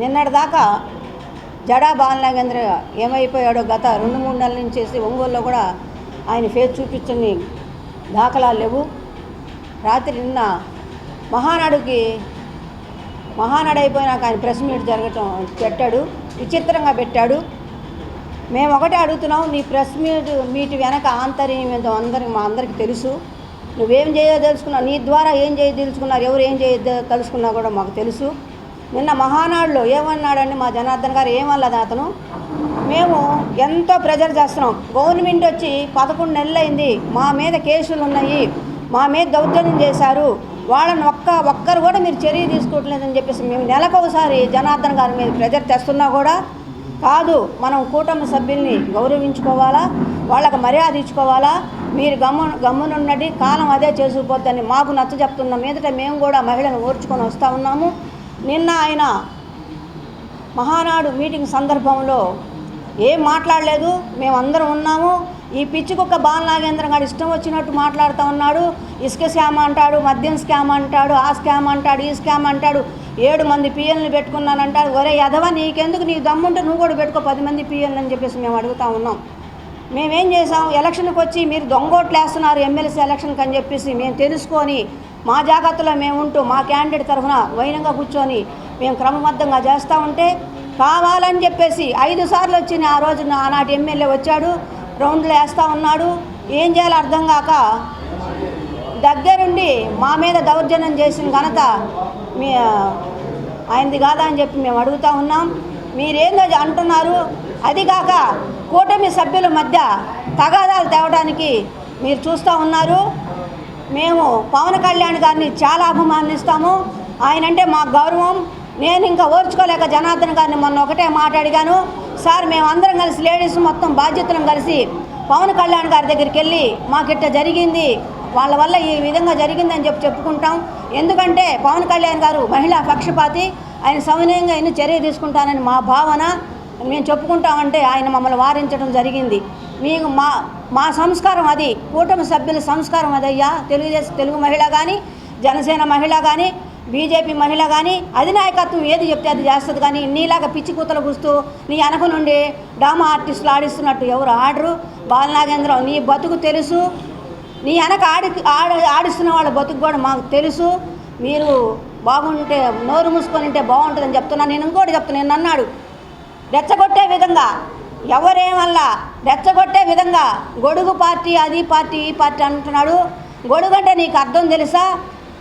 నిన్నటిదాకా జడా బాలనాగేంద్ర ఏమైపోయాడో గత రెండు మూడు నెలల నుంచి చేసి ఒంగోలులో కూడా ఆయన ఫేస్ చూపించని దాఖలాలు లేవు. రాత్రి నిన్న మహానాడుకి మహానాడు అయిపోయినాక ఆయన ప్రెస్ మీట్ జరగటం పెట్టాడు విచిత్రంగా పెట్టాడు. మేము ఒకటే అడుగుతున్నాం నీ ప్రెస్ మీట్ మీట్ వెనక ఆంతర్యం ఏందో అందరికి మా అందరికి తెలుసు. నువ్వేం చేయో తెలుసుకున్నావు నీ ద్వారా ఏం చేయ తెలుసుకున్నారు ఎవరు ఏం చేయ తెలుసుకున్నా కూడా మాకు తెలుసు. నిన్న మహానాడులో ఏమన్నాడండి మా జనార్దన్ గారు? ఏమన్నది అతను? మేము ఎంతో ప్రెజర్ చేస్తున్నాం. గవర్నమెంట్ వచ్చి పదకొండు నెలలు అయింది మా మీద కేసులు ఉన్నాయి. మా మీద దౌర్జన్యం చేశారు. వాళ్ళని ఒక్క ఒక్కరు కూడా మీరు చర్య తీసుకోవట్లేదని చెప్పేసి మేము నెలకు ఒకసారి జనార్దన్ గారి మీద ప్రెజర్ తెస్తున్నా కూడా కాదు. మనం కూటమి సభ్యుల్ని గౌరవించుకోవాలా? వాళ్ళకి మర్యాద ఇచ్చుకోవాలా? మీరు గమ్ము గమ్మునున్నది కాలం అదే చేసుకుపోద్దని మాకు నచ్చ చెప్తున్న మీదట మేము కూడా మహిళను ఓర్చుకొని వస్తూ ఉన్నాము. నిన్న ఆయన మహానాడు మీటింగ్ సందర్భంలో ఏం మాట్లాడలేదు మేమందరం ఉన్నాము. ఈ పిచ్చి కుక్క బాలనాగేంద్ర గారు ఇష్టం వచ్చినట్టు మాట్లాడుతూ ఉన్నాడు. ఇసుక స్కామ్ అంటాడు మద్యం స్కామ్ అంటాడు ఆ స్కామ్ అంటాడు ఈ స్కామ్ అంటాడు. ఏడు మంది పిఎల్ని పెట్టుకున్నానంటాడు ఒరే యదవ నీకెందుకు నీ దమ్ముంటే నువ్వు కూడా పెట్టుకో పది మంది పిఎల్ని అని చెప్పేసి మేము అడుగుతా ఉన్నాం. మేమేం చేసాం ఎలక్షన్కి వచ్చి మీరు దొంగోట్లు వేస్తున్నారు ఎమ్మెల్సీ ఎలక్షన్కి అని చెప్పేసి మేము తెలుసుకొని మా జాగ్రత్తలో మేము ఉంటూ మా క్యాండిడేట్ తరఫున వైనంగా కూర్చొని మేము క్రమబద్ధంగా చేస్తూ ఉంటే కావాలని చెప్పేసి ఐదు సార్లు వచ్చిన ఆ రోజు ఆనాటి ఎమ్మెల్యే వచ్చాడు రౌండ్లు వేస్తూ ఉన్నాడు. ఏం చేయాలో అర్థం కాక దగ్గరుండి మా మీద దౌర్జన్యం చేసిన ఘనత మీ ఆయనది కాదా అని చెప్పి మేము అడుగుతా ఉన్నాం. మీరేందో అంటున్నారు. అది కాక కూటమి సభ్యుల మధ్య తగాదాలు తేవడానికి మీరు చూస్తూ ఉన్నారు. మేము పవన్ కళ్యాణ్ గారిని చాలా అభిమానిస్తాము. ఆయన అంటే మా గౌరవం. నేను ఇంకా ఓర్చుకోలేక జనార్దన్ గారిని మొన్న ఒకటే మాట్లాడిగాను సార్ మేము అందరం కలిసి లేడీస్ మొత్తం బాధ్యతలను కలిసి పవన్ కళ్యాణ్ గారి దగ్గరికి వెళ్ళి మాకిట్ట జరిగింది. వాళ్ళ వల్ల ఈ విధంగా జరిగిందని చెప్పి చెప్పుకుంటాం. ఎందుకంటే పవన్ కళ్యాణ్ గారు మహిళా పక్షపాతి. ఆయన సవినయంగా ఎన్ని చర్య తీసుకుంటానని మా భావన. మేము చెప్పుకుంటామంటే ఆయన మమ్మల్ని వారించడం జరిగింది. మీకు మా మా సంస్కారం అది. కూటమి సభ్యుల సంస్కారం అదయ్యా. తెలుగుదేశం తెలుగు మహిళ కానీ జనసేన మహిళ కానీ బీజేపీ మహిళ కానీ అధినాయకత్వం ఏది చెప్తే అది చేస్తుంది కానీ నీలాగా పిచ్చి కూతలు కూస్తూ నీ వెనక నుండి డామా ఆర్టిస్టులు ఆడిస్తున్నట్టు ఎవరు ఆడరు? బాలనాగేంద్రం నీ బతుకు తెలుసు. నీ వెనక ఆడి ఆడ ఆడిస్తున్న వాళ్ళ బతుకు కూడా మాకు తెలుసు. మీరు బాగుంటే నోరు మూసుకొని ఉంటే బాగుంటుందని చెప్తున్నా. నేను ఇంకోటి చెప్తున్నా. నేను అన్నాడు రెచ్చగొట్టే విధంగా ఎవరేమల్లా రెచ్చగొట్టే విధంగా గొడుగు పార్టీ అది పార్టీ ఈ పార్టీ అంటున్నాడు. గొడుగు అంటే నీకు అర్థం తెలుసా?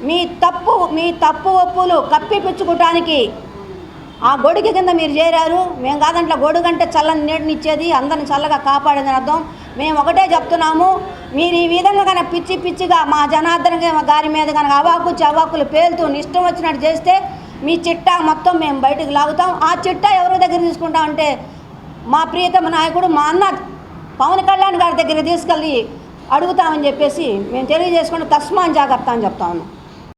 మీ తప్పు మీ తప్పు ఒప్పులు కప్పిపుచ్చుకోవటానికి ఆ గొడుగు కింద మీరు చేరారు. మేము కాదంట్లో గొడుగు అంటే చల్లని నీటినిచ్చేది అందరిని చల్లగా కాపాడేది అర్థం. మేము ఒకటే చెప్తున్నాము మీరు ఈ విధంగా కనుక పిచ్చి పిచ్చిగా మా జనార్దన గారి మీద కనుక అవాకు చవాకులు పేలుతూ ఇష్టం వచ్చినట్టు చేస్తే మీ చిట్టా మొత్తం మేము బయటకు లాగుతాం. ఆ చిట్టా ఎవరి దగ్గర తీసుకుంటామంటే మా ప్రియతమ నాయకుడు మా అన్న పవన్ కళ్యాణ్ గారి దగ్గర తీసుకెళ్ళి అడుగుతామని చెప్పేసి మేము తెలియజేసుకుంటే తస్మాన్ జాగ్రత్త అని చెప్తా ఉన్నాం.